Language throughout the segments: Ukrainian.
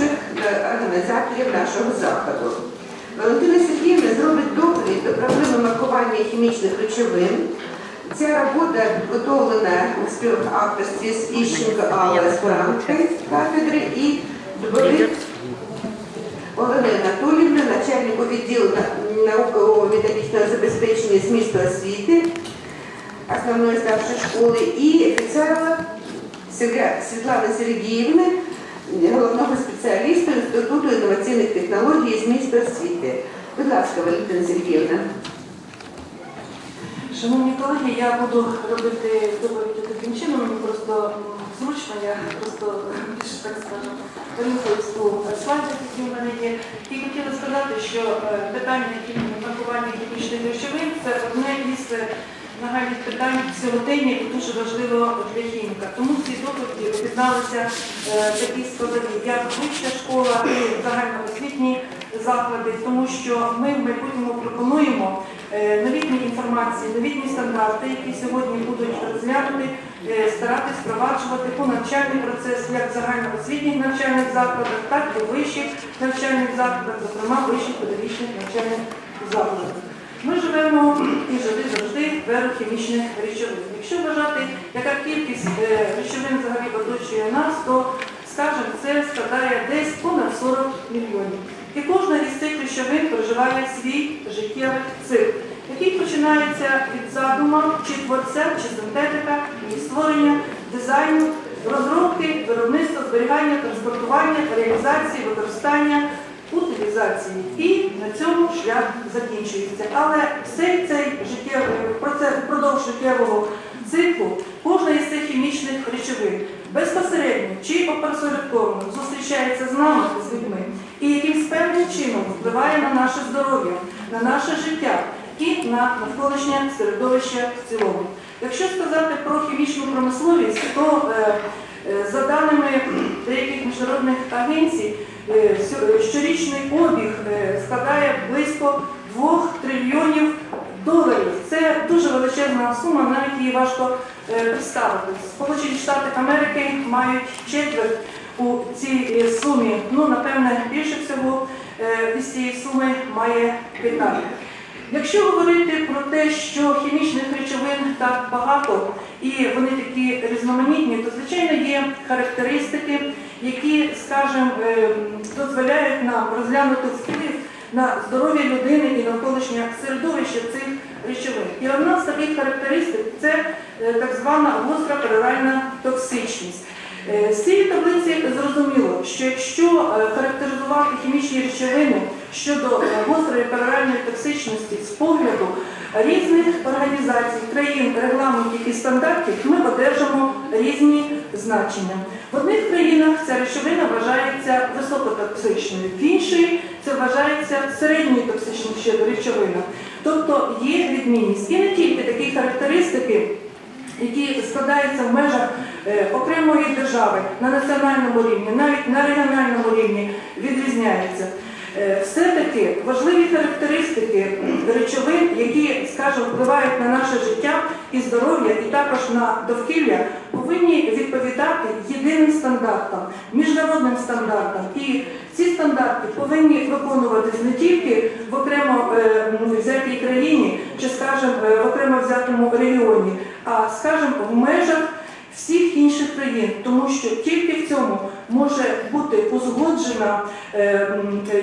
головніших організаторів нашого заходу. Валентина Сергіївна зробить доповідь до проблеми маркування хімічних речовин. Ця робота підготовлена у співавторстві з Іщенко Алла Франки кафедри і Дубовик Олени Анатоліївни, начальнику відділу на- науково-методичного забезпечення змісту освіти основної старшої школи і офіцера Світлани Сергіївни, головного спеціаліста Інституту інноваційних технологій і змісту освіти. Будь ласка, Валентина Сергіївна. Шановні колеги, я буду робити доповіді таким чином, мені просто зручно, я просто більше так скажемо, рухаюсь по слайдах, які в мене є. І хотіла сказати, що е, питання хімії, маркування хімічних речовин це одне із е, нагальних питань сьогодення і дуже важливо для хіміка. Тому в цій доповіді об'єдналися е, такі складові, як вища школа і загальноосвітні заклади, тому що ми в майбутньому пропонуємо е, новітні інформації, новітні стандарти, які сьогодні будуть розглянути, е, старатись впроваджувати по навчальний процес як в загальноосвітніх навчальних закладах, так і в вищих навчальних закладах, зокрема вищих педагогічних навчальних закладах. Ми живемо і жили завжди в хімічних речовин. Якщо вважати, яка кількість е, речовин взагалі оточує нас, то скажімо, це складає десь понад 40 мільйонів. І кожна із цих речовин проживає свій життєвий цикл, який починається від задума, чи творця, чи синтетика, і створення, дизайну, розробки, виробництва, зберігання, транспортування, реалізації, використання, утилізації. І на цьому шлях закінчується. Але всей цей життєвий процес впродовж життєвого циклу кожна із цих хімічних речовин безпосередньо чи опосередковано зустрічається з нами, з людьми, і якимсь певним чином впливає на наше здоров'я, на наше життя і на навколишнє середовище в цілому. Якщо сказати про хімічну промисловість, то е, е, за даними деяких міжнародних агенцій, щорічний обіг е, складає близько 2 трильйонів доларів. Це дуже величезна сума, навіть її важко е, представити. Сполучені Штати Америки мають четверть у цій е, сумі. Ну, напевне, більше всього е, із цієї суми має Китай. Якщо говорити про те, що хімічних речовин так багато і вони такі різноманітні, то звичайно є характеристики, які, скажімо, е, дозволяють нам розглянути вплив на здоров'я людини і навколишнє середовище цих речовин. І одна з таких характеристик це е, так звана гостра пероральна токсичність. Е, З цієї таблиці зрозуміло, що якщо характеризувати хімічні речовини щодо гострої пероральної токсичності з погляду різних організацій, країн, регламентів і стандартів, ми одержимо різні значення. В одних країнах ця речовина вважається високотоксичною, в іншій це вважається середньою токсичною речовиною. Тобто є відмінність. І не тільки такі характеристики які складаються в межах е, окремої держави на національному рівні, навіть на регіональному рівні відрізняються. Е, Все-таки важливі характеристики речовин, які, скажімо, впливають на наше життя і здоров'я, і також на довкілля, повинні відповідати єдиним стандартам, міжнародним стандартам. І ці стандарти повинні виконуватись не тільки в окремо е, взятій країні чи, скажімо, е, в окремо взятому регіоні, а скажімо, в межах всіх інших країн, тому що тільки в цьому може бути узгоджена е,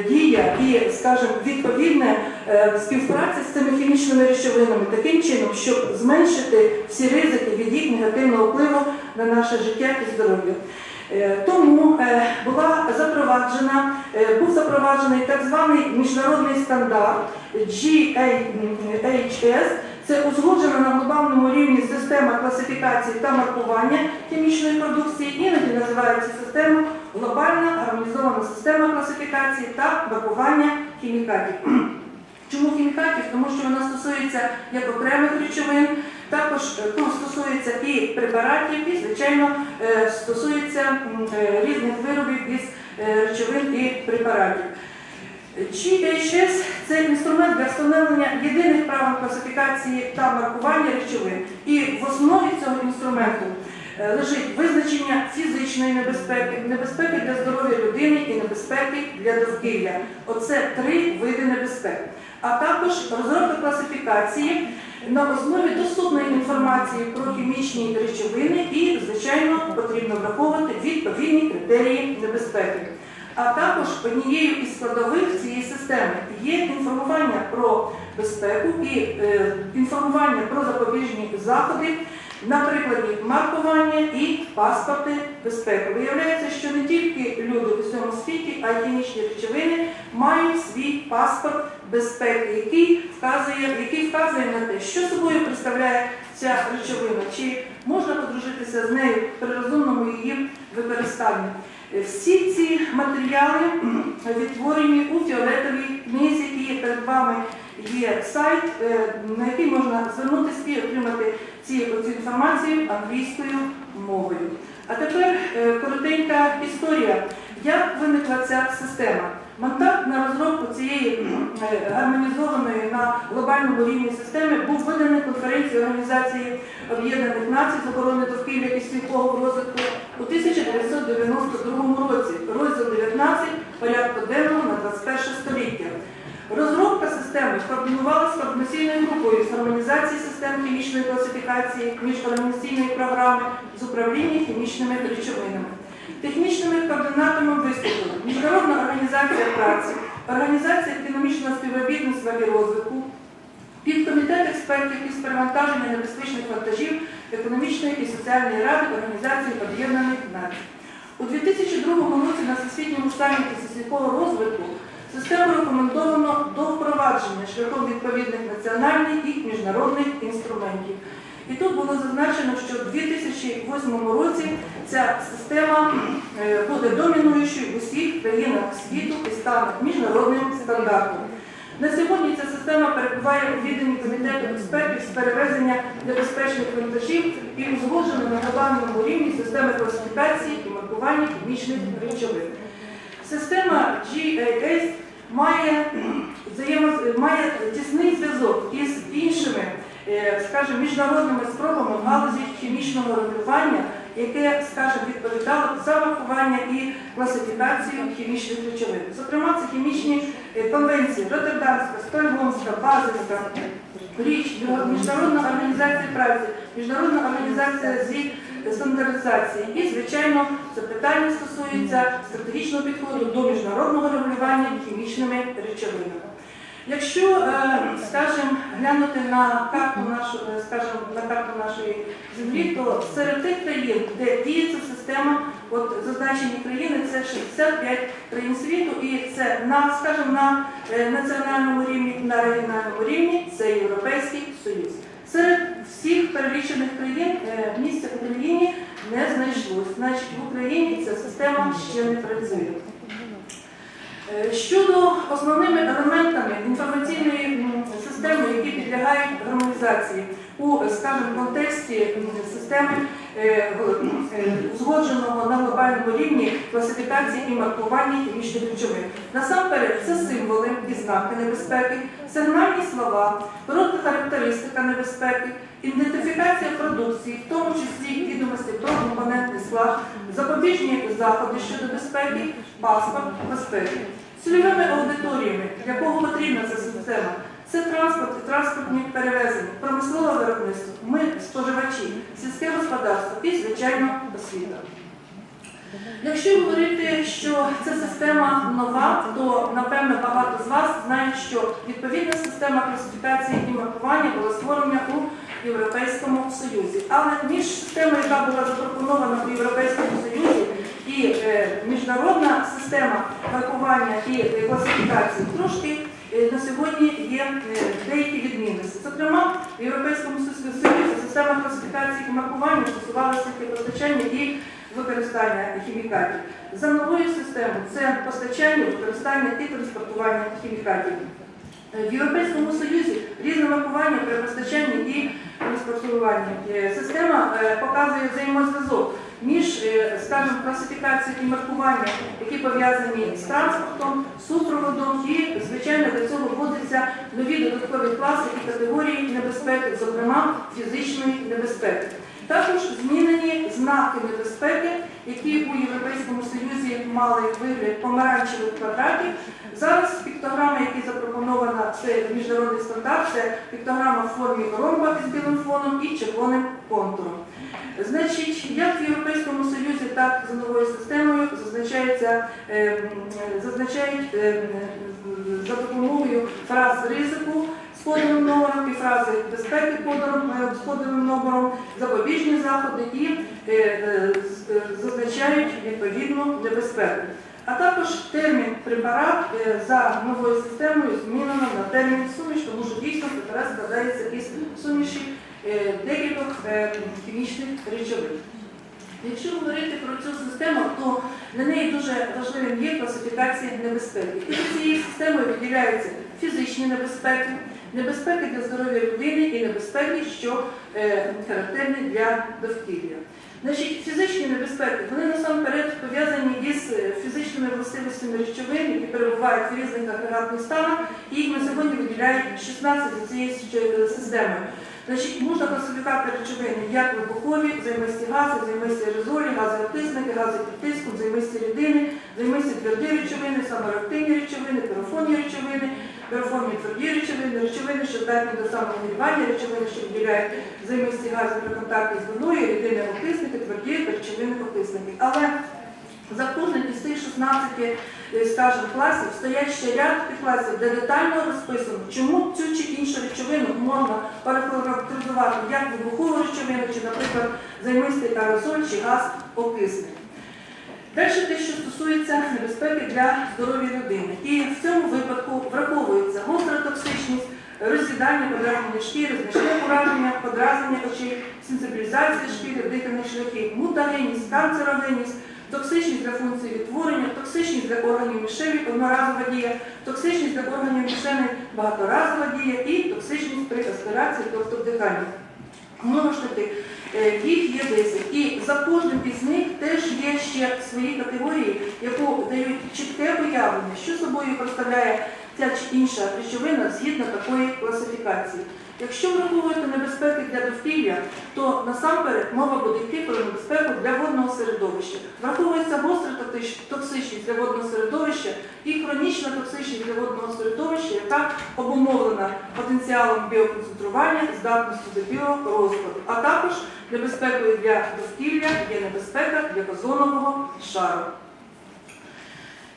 дія і, скажімо, відповідна е, співпраця з цими хімічними речовинами таким чином, щоб зменшити всі ризики від їх негативного впливу на наше життя і здоров'я. Е, Тому е, була запроваджена, е, був запроваджений так званий міжнародний стандарт GHS. Це узгоджена на глобальному рівні система класифікації та маркування хімічної продукції, іноді називається система глобальна гармонізована система класифікації та маркування хімікатів. Чому хімікатів? Тому що вона стосується як окремих речовин, Також е, ну, стосується і препаратів, і, звичайно, е, стосується е, різних виробів із речовин і препаратів. GHS – це інструмент для встановлення єдиних правил класифікації та маркування речовин. І в основі цього інструменту е, лежить визначення фізичної небезпеки, небезпеки для здоров'я людини і небезпеки для довкілля. Оце три види небезпек. А також розробка класифікації на основі доступної інформації про хімічні речовини і, звичайно, потрібно враховувати відповідні критерії небезпеки. А також однією із складових цієї системи є інформування про безпеку і е, інформування про запобіжні заходи на прикладі маркування і паспорти безпеки. Виявляється, що не тільки люди у всьому світі, а й хімічні речовини мають свій паспорт безпеки, який вказує, який вказує на те, що собою представляє ця речовина, чи можна подружитися з нею при розумному її використанні. Всі ці матеріали відтворені у фіолетовій книзі, і перед вами є сайт, е, на який можна звернутися і отримати ці, цю інформацію англійською мовою. А тепер е, коротенька історія. Як виникла ця система? Мандат на розробку цієї е, гармонізованої на глобальному рівні системи був виданий конференцією Організації Об'єднаних Націй з охорони довкілля і світового розвитку у 1992 році, розділ 19 порядку денного на 21 століття. Розробка системи координувалася координаційною групою з гармонізації систем хімічної класифікації міжорганізаційної програми з управління хімічними речовинами. Технічними координатами виступили Міжнародна організація праці, Організація економічного співробітництва і розвитку, підкомітет експертів із перевантаження небезпечних вантажів економічної і соціальної ради Організації Об'єднаних Націй. У 2002 році на Всесвітньому саміті сільського розвитку систему рекомендовано до впровадження шляхом відповідних національних і міжнародних інструментів. І тут було зазначено, що в 2008 році ця система е, буде домінуючою в усіх країнах світу і стане міжнародним стандартом. На сьогодні ця система перебуває у відданні комітету експертів з перевезення небезпечних вантажів і узгоджена на глобальному рівні системи класифікації і маркування хімічних речовин. Система GAS має, має тісний зв'язок із іншими, скажімо, міжнародними спробами в галузі хімічного регулювання, яке, скажімо, відповідало за врахування і класифікацію хімічних речовин. Зокрема, це хімічні е, конвенції Роттердамська, Стокгольмська, Базельська, Річ, Міжнародна організація праці, Міжнародна організація зі стандартизації. І, звичайно, це питання стосується стратегічного підходу до міжнародного регулювання хімічними речовинами. Якщо, е, скажімо, глянути на карту нашу, е, скажімо, на карту нашої землі, то серед тих країн, де діє ця система, от зазначені країни, це 65 країн світу, і це на, скажімо, на е, національному рівні, на регіональному рівні це Європейський Союз. Серед всіх перелічених країн місця в Україні не знайшлось. Значить, в Україні ця система ще не працює. Е, Щодо основними елементами інформаційної системи, які підлягають гармонізації у, скажімо, контексті системи е, е, узгодженого на глобальному рівні класифікації і маркування хімічних речовин. Насамперед, це символи і знаки небезпеки, сигнальні слова, коротка характеристика небезпеки, ідентифікація продукції, в тому числі відомості про компонентний склад, запобіжні заходи щодо безпеки, паспорт безпеки. Цільовими аудиторіями, для кого потрібна ця система, це транспорт і транспортні перевезення, промислове виробництво, ми, споживачі, сільське господарство і, звичайно, освіта. Якщо говорити, що ця система нова, то напевно багато з вас знають, що відповідна система класифікації і маркування була створена у Європейському Союзі. Але між системою, яка була запропонована у Європейському Союзі, і е, міжнародна система маркування і класифікації трошки е, на сьогодні є е, деякі відмінності. Зокрема, в Європейському Союзі система класифікації і маркування стосувалася постачання і використання хімікатів. За новою системою це постачання, використання і транспортування хімікатів. В Європейському Союзі різне маркування при постачанні і транспортуванні. Е, Система е, показує взаємозв'язок між, е, скажімо, класифікацією і маркуванням, які пов'язані з транспортом, супроводом і, звичайно, до цього вводяться нові додаткові класи і категорії небезпеки, зокрема фізичної небезпеки. Також змінені знаки небезпеки, які у Європейському Союзі мали вигляд помаранчевих квадратів. Зараз піктограма, яка запропонована, це міжнародний стандарт, це піктограма в формі ромба із білим фоном і червоним контуром. Значить, як в Європейському Союзі, так і за новою системою зазначається, е, зазначають е, за допомогою фраз ризику з кодовим номером фрази безпеки кодовим, е, з кодовим номером, запобіжні заходи і е, е, е, зазначають відповідну небезпеку. А також термін препарат за новою системою змінено на термін суміш, тому що дійсно препарат складається із суміші декількох хімічних речовин. Якщо говорити про цю систему, то на неї дуже важливим є класифікація небезпеки. І цією системою виділяються фізичні небезпеки, небезпеки для здоров'я людини і небезпеки, що е, характерні для довкілля. Значить, фізичні небезпеки, вони насамперед пов'язані із е, фізичними властивостями речовин, які перебувають в різних агрегатних станах, і їх на сьогодні виділяють 16 за цією е, системою. Значить, можна класифікувати речовини як вибухові, взаємисті гази, взаємисті аерозолі, гази окисники, гази під тиском, взаємисті рідини, взаємисті тверді речовини, самореактивні речовини, пирофонні речовини, пирофонні тверді речовини, речовини, що здатні до самонагрівання, речовини, що виділяють взаємисті гази при контакті з водою, рідини окисники, тверді речовини окисники. Але за кожним із цих 16, е, скажімо, класів стоять ще ряд підкласів, де детально розписано, чому цю чи іншу речовину можна перехарактеризувати як вибухову речовину, чи, наприклад, займистий аерозоль чи газ окисник. Далі те, що стосується небезпеки для здоров'я людини. І в цьому випадку враховується гостра токсичність, розсідання, подразнення шкіри, значне ураження, подразнення очей, сенсибілізація шкіри, дихальних шляхів, мутагенність, канцерогенність, токсичність для функцій відтворення, токсичність для органів мішелі, одноразова дія, токсичність для органів мішелі, багаторазова дія і токсичність при аспірації, тобто вдиханні. Знову ж таки, їх є 10. І за кожним із них теж є ще свої категорії, яку дають чітке виявлення, що собою представляє ця чи інша речовина згідно такої класифікації. Якщо враховувати небезпеки для довкілля, то насамперед мова буде йти про небезпеку для водного середовища. Враховується гостра токсичність для водного середовища і хронічна токсичність для водного середовища, яка обумовлена потенціалом біоконцентрування, здатністю до біорозкладу, а також небезпекою для довкілля є небезпека для озонового шару.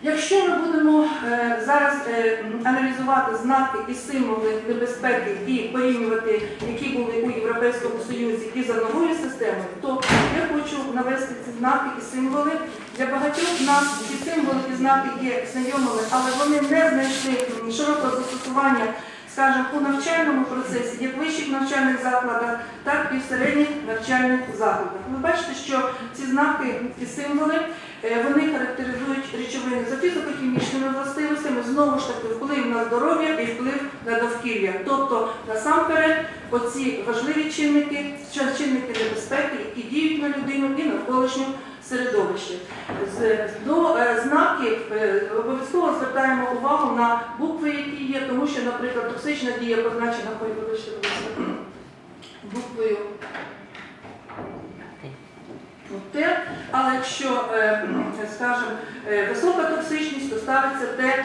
Якщо ми будемо е, зараз е, аналізувати знаки і символи небезпеки і порівнювати, які були у Європейському Союзі і за новою системою, то я хочу навести ці знаки і символи. Для багатьох нас ці символи і знаки є знайомими, але вони не знайшли широкого застосування, скажімо, у навчальному процесі, як в вищих навчальних закладах, так і в середніх навчальних закладах. Ви бачите, що ці знаки і символи Е, Вони характеризують речовини за фізико-хімічними властивостями, знову ж таки, вплив на здоров'я і вплив на довкілля. Тобто, насамперед, оці важливі чинники, чинники небезпеки, які діють на людину і навколишнє середовище. З- До е, знаків е, обов'язково звертаємо увагу на букви, які є, тому що, наприклад, токсична дія позначена, буквою Т, але якщо, е, скажімо, висока токсичність, то ставиться Т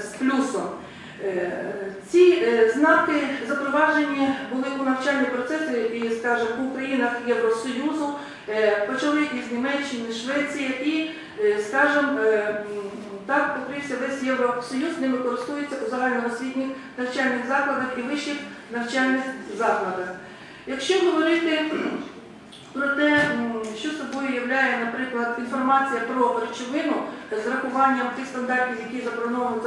з плюсом. Ці знаки запроваджені були у навчальні процеси і, скажімо, у країнах Євросоюзу, почали із Німеччини, Швеції і, е, скажімо, е, так покрився весь Євросоюз, ними користуються у загальноосвітніх навчальних закладах і вищих навчальних закладах. Якщо говорити про те, що собою являє, наприклад, інформація про речовину з рахуванням тих стандартів, які запропонований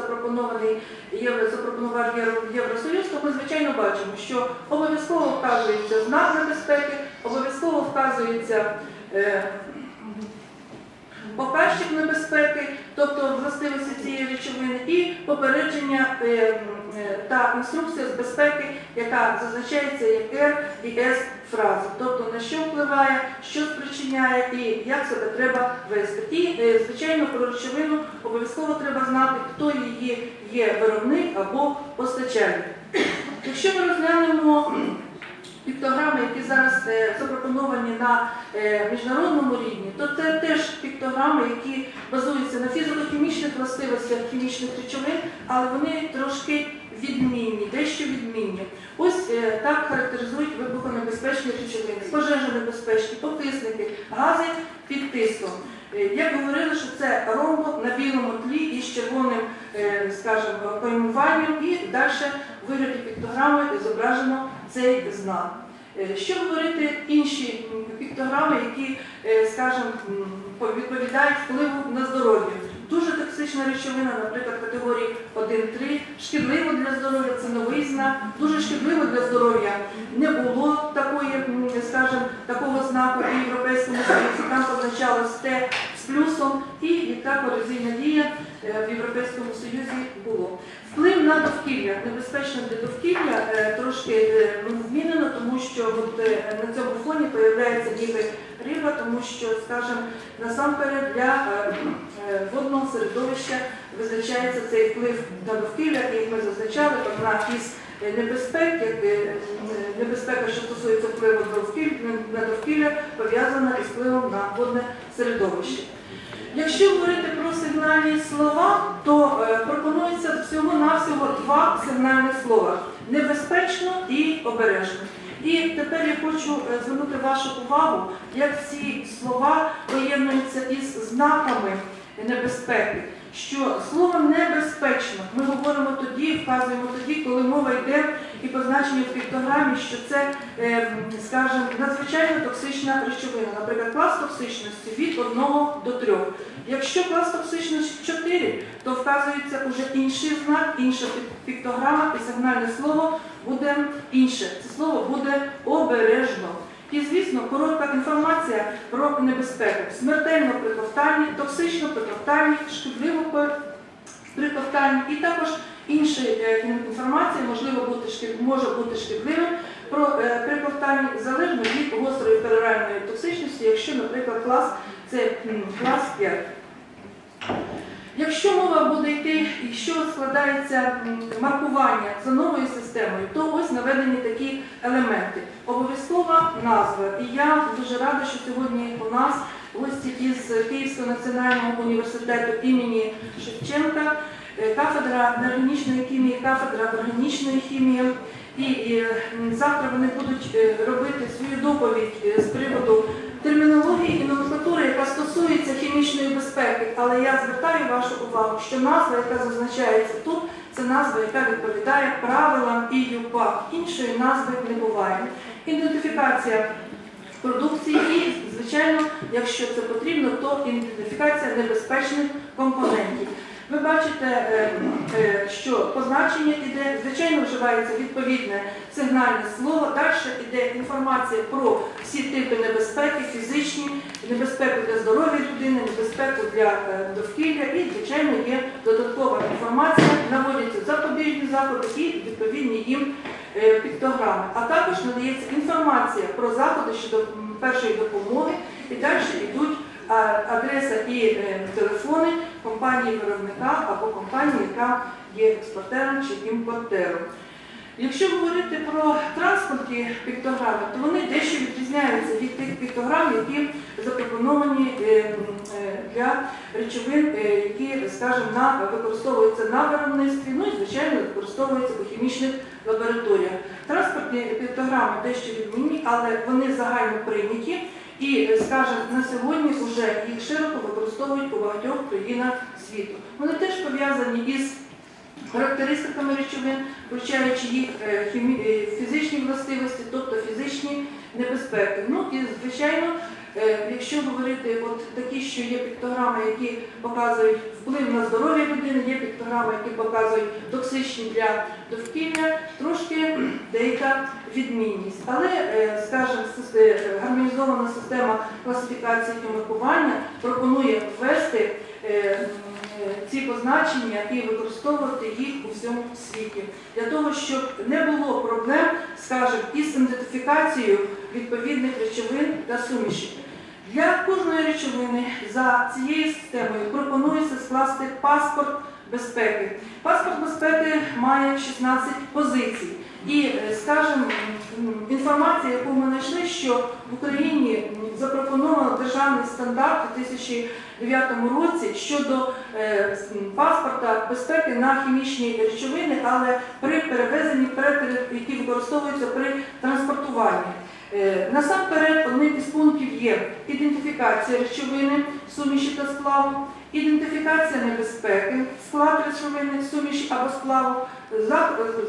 запропонував Євро- Євросоюз, то ми звичайно бачимо, що обов'язково вказується знак небезпеки, обов'язково вказується е, показчик небезпеки, тобто властивості цієї речовини, і попередження е, е, та інструкція з безпеки, яка зазначається як R і S фрази, тобто на що впливає, що спричиняє і як себе треба вести. І, звичайно, про речовину обов'язково треба знати, хто її є виробник або постачальник. Якщо ми розглянемо піктограми, які зараз е, запропоновані на е, міжнародному рівні, то це теж піктограми, які базуються на фізико-хімічних властивостях хімічних речовин, але вони трошки відмінні, дещо відмінні. Ось е, так характеризують вибухонебезпечні речовини, пожежонебезпечні, покисники, гази під тиском. Як говорили, що це ромбо на білому тлі із червоним, скажімо, поймуванням, і далі в вигляді піктограми зображено цей знак. Е, Що говорити інші піктограми, які, е, скажімо, відповідають впливу на здоров'я? Дуже токсична речовина, наприклад, категорії 1-3, шкідливо для здоров'я, це новий знак, дуже шкідливо для здоров'я. Не було такої, скажімо, такого знаку в Європейському Союзі, там позначалось Т з плюсом, і яка корозійна дія е, в Європейському Союзі було. Вплив на довкілля, небезпечно для довкілля, е, трошки е, змінено, тому що от, на цьому фоні появляється ніби риба, тому що, скажімо, насамперед для водного середовища визначається цей вплив на довкілля, як ми зазначали, із е, небезпек, небезпека, що стосується впливу на довкілля, пов'язана із впливом на водне середовище. Якщо говорити про сигнальні слова, то е, пропонується всього-навсього два сигнальні слова небезпечно і обережно. І тепер я хочу е, звернути вашу увагу, як ці слова поєднуються із знаками небезпеки. Що слово небезпечно ми говоримо тоді, вказуємо тоді, коли мова йде і позначення в піктограмі, що це, е, скажімо, надзвичайно токсична речовина. Наприклад, клас токсичності від 1 до 3. Якщо клас токсичності 4, то вказується уже інший знак, інша пік- піктограма і сигнальне слово буде інше. Це слово буде обережно. І, звісно, коротка інформація про небезпеку. Смертельно при ковтанні, токсично при ковтанні, шкідливо при- ковтанні. І також інша е, інформація можливо бути може бути шкідливим про е, при ковтанні залежно від гострої пероральної токсичності, якщо, наприклад, клас це клас 5. Якщо мова буде йти, і що складається маркування за новою системою, то ось наведені такі елементи. Обов'язкова назва. І я дуже рада, що сьогодні у нас гості із Київського національного університету імені Шевченка, е, кафедра органічної хімії, кафедра органічної хімії. І, і, завтра вони будуть е, робити свою доповідь е, з приводу термінології і номенклатури, яка стосується хімічної безпеки. Але я звертаю вашу увагу, що назва, яка зазначається тут, це назва, яка відповідає правилам ІЮПА. Іншої назви не буває. Ідентифікація продукції і, звичайно, якщо це потрібно, то ідентифікація небезпечних компонентів. Ви бачите, е, е, що позначення іде, звичайно, вживається відповідне сигнальне слово. Далі йде інформація про всі типи небезпеки, фізичні, небезпеку для здоров'я людини, небезпеку для е, довкілля і, звичайно, є додаткова інформація, наводяться запобіжні заходи і відповідні їм піктограми. А також надається інформація про заходи щодо першої допомоги і далі йдуть адреса і е, телефони компанії виробника або компанії, яка є експортером чи імпортером. Якщо говорити про транспортні піктограми, то вони дещо відрізняються від тих піктограм, які запропоновані е, е, для речовин, які, скажімо, використовуються на виробництві, ну і, звичайно, використовуються у хімічних лабораторіях. Транспортні піктограми дещо відмінні, але вони загально прийняті. І, е, скажімо, на сьогодні вже їх широко використовують у багатьох країнах світу. Вони теж пов'язані із характеристиками речовин, включаючи їх е, е, фізичні властивості, тобто фізичні небезпеки. Ну і звичайно, якщо говорити от такі, що є піктограми, які показують вплив на здоров'я людини, є піктограми, які показують токсичні для довкілля, трошки деяка відмінність. Але, е, скажімо, е, гармонізована система класифікації і маркування пропонує ввести е, ці позначення і використовувати їх у всьому світі для того, щоб не було проблем, скажімо, із ідентифікацією відповідних речовин та сумішів. Для кожної речовини за цією системою пропонується скласти паспорт безпеки. Паспорт безпеки має 16 позицій. І, е, скажімо, інформація, яку ми знайшли, що в Україні запропоновано державний стандарт у 2009 році щодо е, паспорта безпеки на хімічні речовини, але при перевезенні, які використовуються при транспортуванні. Е, Насамперед, одним із пунктів є ідентифікація речовини, суміші та сплаву, ідентифікація небезпеки, склад речовини, суміші або сплаву,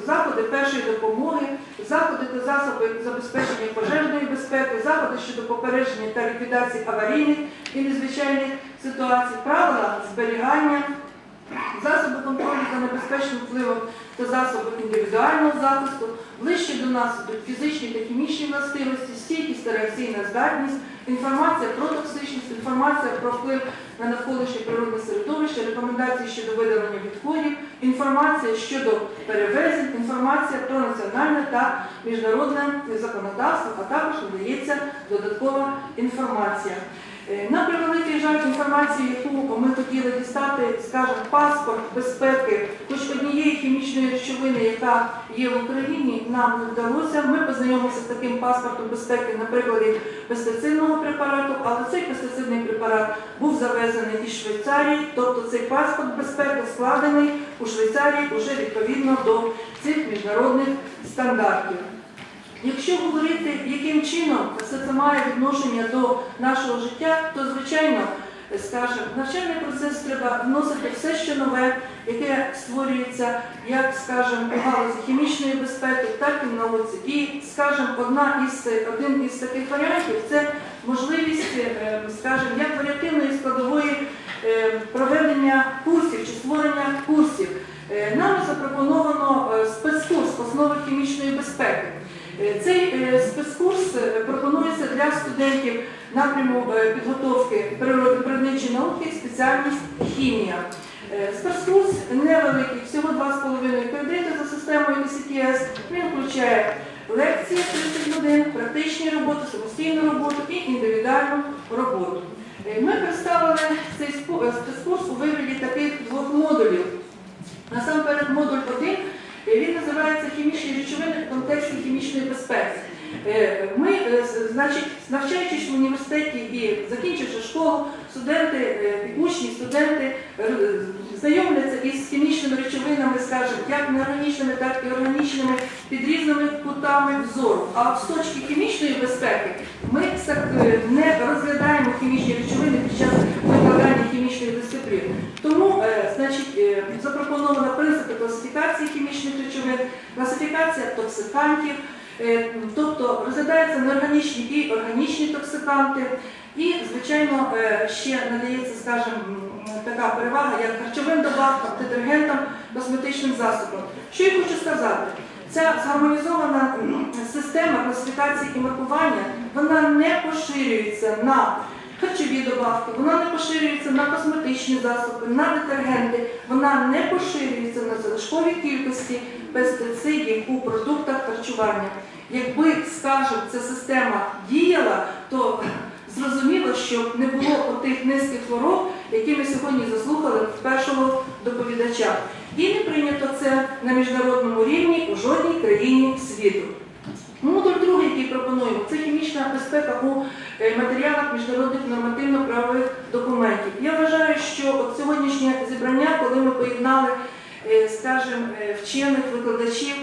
заходи першої допомоги, заходи та засоби забезпечення пожежної безпеки, заходи щодо попередження та ліквідації аварійних і незвичайних ситуацій, правила зберігання, засоби контролю за небезпечним впливом та засоби індивідуального захисту, ближче до нас ідуть фізичні та хімічні властивості, стійкість та реакційна здатність, інформація про токсичність, інформація про вплив на навколишнє природне середовище, рекомендації щодо видалення відходів, інформація щодо перевезень, інформація про національне та міжнародне законодавство, а також надається додаткова інформація. Е, На превеликий жаль, інформацію, яку ми хотіли дістати, скажімо, паспорт безпеки, хоч однієї хімічної речовини, яка є в Україні, нам не вдалося. Ми познайомилися з таким паспортом безпеки на прикладі пестицидного препарату, але цей пестицидний препарат був завезений із Швейцарії, тобто цей паспорт безпеки складений у Швейцарії вже відповідно до цих міжнародних стандартів. Якщо говорити, яким чином все це має відношення до нашого життя, то звичайно, скажімо, навчальний процес треба вносити все, що нове, яке створюється, як скажімо, у галузі хімічної безпеки, так і в науці. І, скажімо, одна із один із таких варіантів це можливість, е, скажімо, як варіативної складової е, проведення курсів чи створення курсів. Е, Нами запропоновано спецкурс основи хімічної безпеки. Е, Цей е, спецкурс е, пропонується для студентів напряму підготовки природничої науки, спеціальність хімія. Спецкурс невеликий, всього 2,5 кредити за системою ECTS. Він включає лекції 30 годин, практичні роботи, самостійну роботу і індивідуальну роботу. Ми представили цей спецкурс у вигляді таких двох модулів. Насамперед, модуль 1 Е, Він називається хімічні речовини в контексті хімічної безпеки. Е, Ми, е, значить, навчаючись в університеті і закінчивши школу, студенти, е, учні, студенти знайомляться із хімічними речовинами, скажімо, як неорганічними, так і органічними під різними кутами зору. А з точки хімічної безпеки ми не розглядаємо хімічні речовини під час викладання хімічних дисциплін. Тому, значить, е, запропоновано принципи класифікації хімічних речовин, класифікація токсикантів, е, тобто розглядаються неорганічні і органічні токсиканти. І, звичайно, е, ще надається, скажімо, така перевага, як харчовим добавкам, детергентам, косметичним засобам. Що я хочу сказати? Ця згармонізована система класифікації і маркування вона не поширюється на харчові добавки, вона не поширюється на косметичні засоби, на детергенти, вона не поширюється на залишкові кількості пестицидів у продуктах харчування. Якби, скажімо, ця система діяла, то зрозуміло, що не було тих низьких хвороб, які ми сьогодні заслухали в першого доповідача. І не прийнято це на міжнародному рівні у жодній країні світу. Модуль другий, пропонуємо, це хімічна безпека у е, матеріалах міжнародних нормативно-правових документів. Я вважаю, що от сьогоднішнє зібрання, коли ми поєднали, е, скажімо, е, вчених викладачів,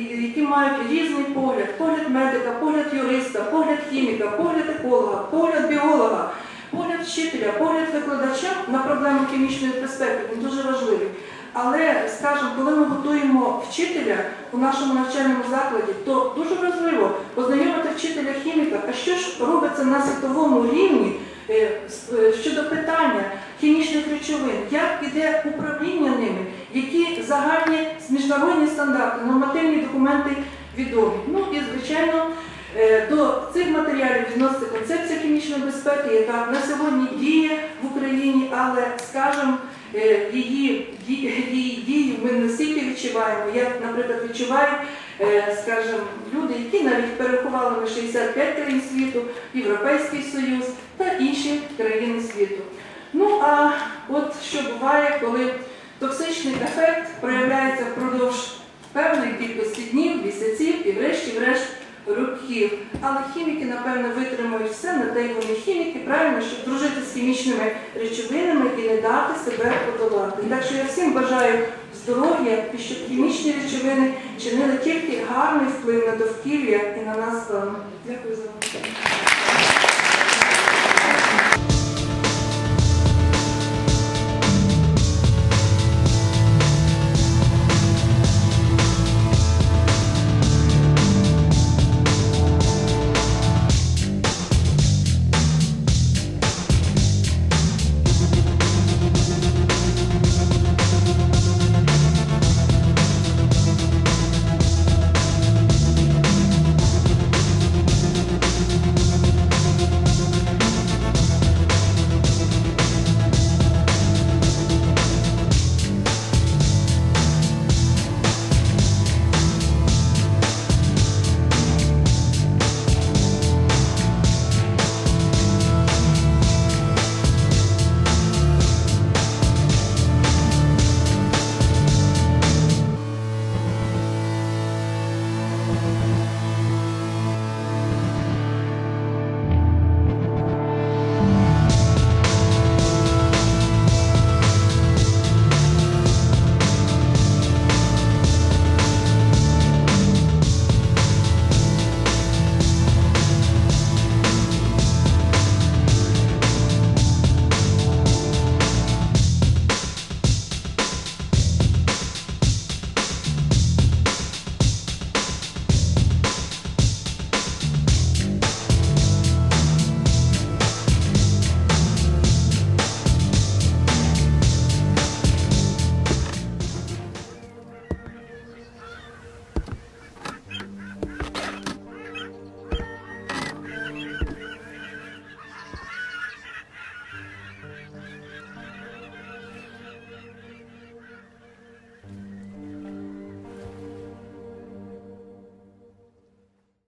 які мають різний погляд, погляд медика, погляд юриста, погляд хіміка, погляд еколога, погляд біолога, погляд вчителя, погляд викладача на проблему хімічної безпеки, він дуже важливий. Але, скажімо, коли ми готуємо вчителя у нашому навчальному закладі, то дуже важливо познайомити вчителя хіміка, а що ж робиться на світовому рівні е, е, щодо питання хімічних речовин, як іде управління ними, які загальні міжнародні стандарти, нормативні документи відомі. Ну і звичайно. Е, До цих матеріалів відноситься концепція хімічної безпеки, яка на сьогодні діє в Україні, але, скажімо, е, її, ді- її дію ми не стільки відчуваємо, як, наприклад, відчувають, е, скажімо, люди, які навіть перерахували ми 65 країн світу, Європейський Союз та інші країни світу. Ну а от що буває, коли токсичний ефект проявляється впродовж певної кількості днів, місяців і врешті-врешт років. Але хіміки, напевно, витримують все, на те й вони хіміки, правильно, щоб дружити з хімічними речовинами і не дати себе подолати. Так що я всім бажаю здоров'я і щоб хімічні речовини чинили тільки гарний вплив на довкілля і на нас. Дякую за увагу.